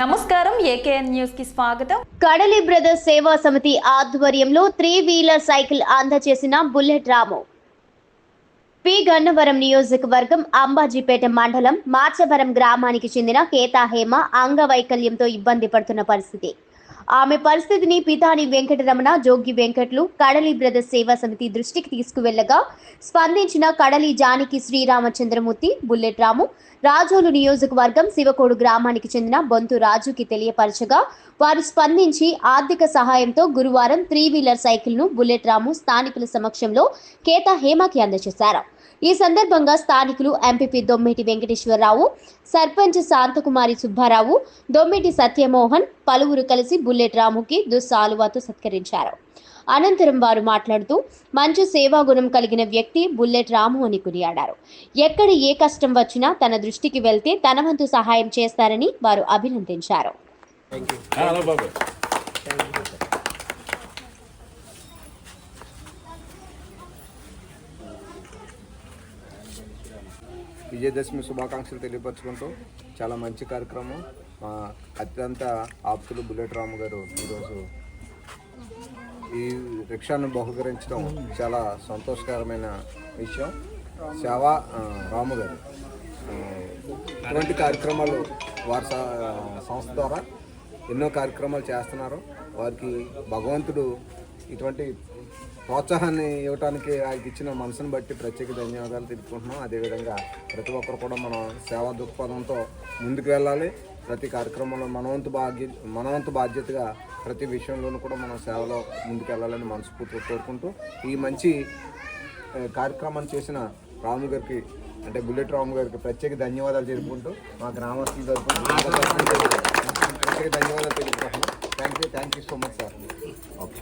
నమస్కారం ఏకేఎన్ న్యూస్కి స్వాగతం. కడలి బ్రదర్స్ సేవా సమితి ఆధ్వర్యంలో త్రీ వీలర్ సైకిల్ అందజేసిన బుల్లెట్ రాము. పి. గన్నవరం నియోజకవర్గం అంబాజీపేట మండలం మార్చవరం గ్రామానికి చెందిన కేతా హేమ అంగవైకల్యంతో ఇబ్బంది పడుతున్న పరిస్థితి. ఆమె పరిస్థితిని పితాని వెంకటరమణ జోగి వెంకట్లు కడలి బ్రదర్స్ సేవా సమితి దృష్టికి తీసుకువెళ్ళగా స్పందించిన కడలి జానికి శ్రీరామచంద్రమూర్తి బుల్లెట్ రాము రాజోలు నియోజకవర్గం శివకోడు గ్రామానికి చెందిన బొంతు రాజుకి తెలియపరచగా వారు స్పందించి ఆర్థిక సహాయంతో గురువారం త్రీ వీలర్ సైకిల్ను బుల్లెట్ రాము స్థానికుల సమక్షంలో కేతా హేమకి అందజేశారు. ఈ సందర్భంగా స్థానికులు ఎంపీపీ దొమ్మిటి వెంకటేశ్వరరావు సర్పంచ్ శాంతకుమారి సుబ్బారావు దొమ్మిటి సత్యమోహన్ పలువురు కలిసి బుల్లెట్ రాముకి దుస్సాలువాతో సత్కరించారు. అనంతరం వారు మాట్లాడుతూ మంచి సేవాగుణం కలిగిన వ్యక్తి బుల్లెట్ రాము అని కొనియాడారు. ఎక్కడ ఏ కష్టం వచ్చినా తన దృష్టికి వెళ్తే తన వంతు సహాయం చేస్తారని వారు అభినందించారు. విజయదశమి శుభాకాంక్షలు తెలియపరచుకుంటూ చాలా మంచి కార్యక్రమం. మా అత్యంత ఆప్తులు బుల్లెట్ రాము గారు ఈరోజు ఈ రిక్షాను బహుకరించడం చాలా సంతోషకరమైన విషయం. సేవా రాము గారు. ఇటువంటి కార్యక్రమాలు వారి సంస్థ ద్వారా ఎన్నో కార్యక్రమాలు చేస్తున్నారు. వారికి భగవంతుడు ఇటువంటి ప్రోత్సాహాన్ని ఇవ్వడానికి ఆయనకి ఇచ్చిన మనసును బట్టి ప్రత్యేక ధన్యవాదాలు తెలుపుకుంటున్నాం. అదేవిధంగా ప్రతి ఒక్కరు కూడా మనం సేవా దృక్పథంతో ముందుకు వెళ్ళాలి. ప్రతి కార్యక్రమంలో మనవంతు బాధ్య మనవంతు బాధ్యతగా ప్రతి విషయంలోనూ కూడా మనం సేవలో ముందుకు వెళ్ళాలని మనస్ఫూర్తిగా కోరుకుంటూ ఈ మంచి కార్యక్రమం కార్యక్రమాన్ని చేసిన రాము గారికి అంటే బుల్లెట్ రాము గారికి ప్రత్యేక ధన్యవాదాలు తెలుపుకుంటూ మా గ్రామస్తుల తరఫున ప్రత్యేక ధన్యవాదాలు తెలుపుకుంటున్నాం. Thank you thank you so much sir okay